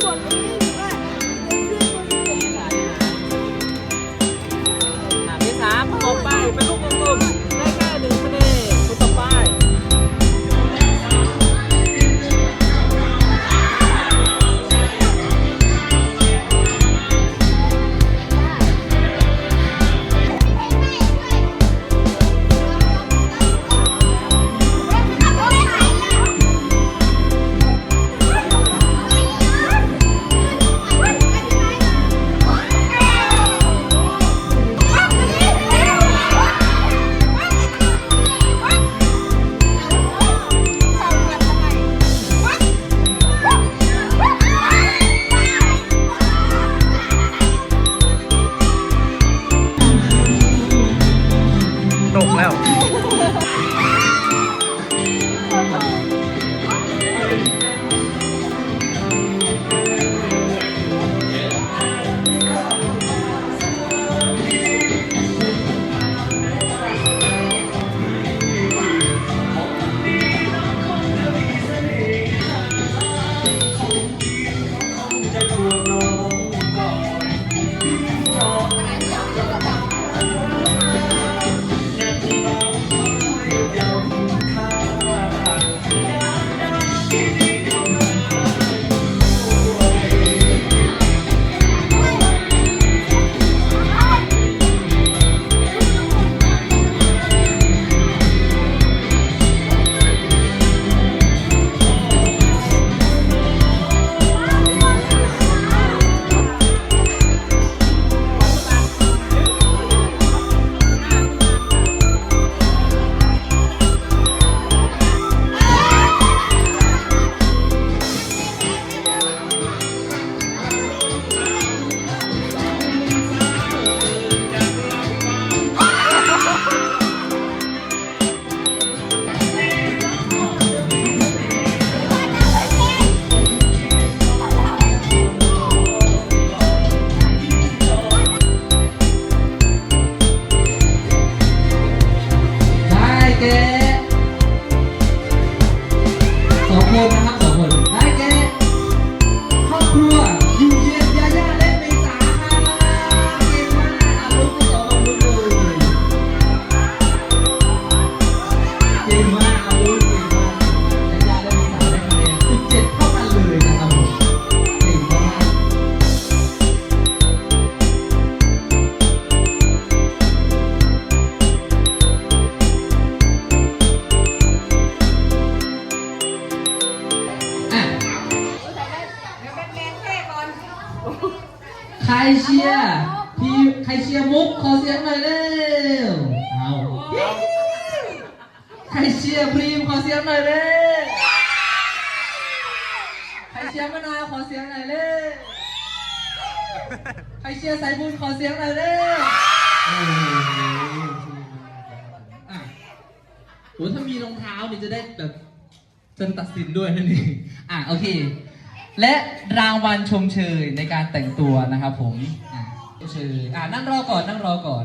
我。 กแล้ว ใครเชียร์พี่ใครเชียร์มุกขอเสียงหน่อยเร็วเอาใครเชียร์พรีมขอเสียงหน่อยเร็วใครเชียร์มะนาวขอเสียงหน่อยเร็วใครเชียร์สายบุญขอเสียงหน่อยเร็วโอ้โหอะโหถ้ามีรองเท้านี่จะได้แบบจะตัดสินด้วยนั่นเองอะโอเค และรางวัลชมเชยในการแต่งตัวนะครับผมอะชมเชยอะนั่งรอก่อนนั่งรอก่อน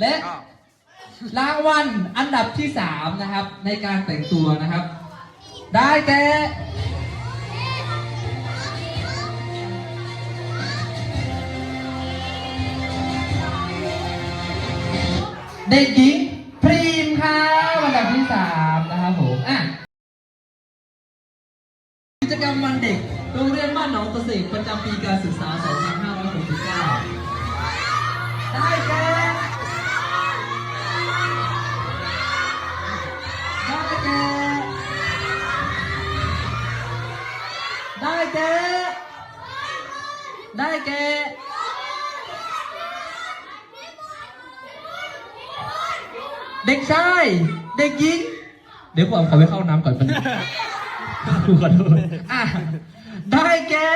และรางวัลอันดับที่สามนะครับ ในการแต่งตัวนะครับ ได้แก่เด็กหญิง จำปีการศึกษา 2569 ได้แก่ได้แก่ได้แก่ได้แก่เด็กชาย เด็กหญิง เดี๋ยวผมขอไปเข้าน้ำก่อนแป๊บนึงครูขอโทษอะได้แก่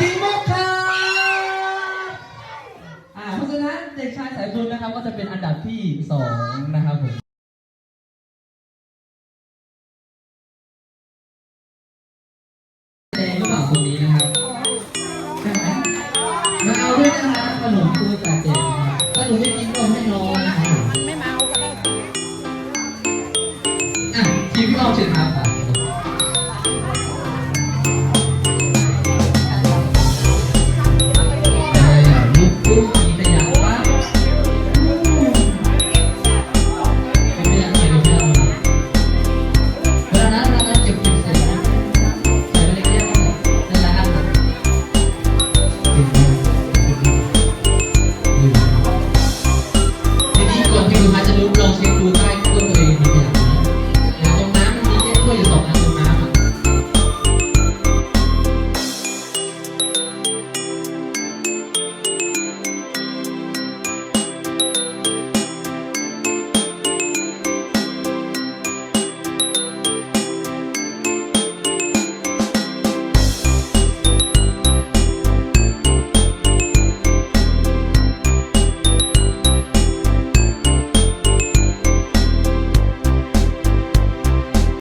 ดีมุกครับอ่าเพราะฉะนั้นเด็กชายสายบุญนะครับก็จะเป็นอันดับที่สองนะครับผม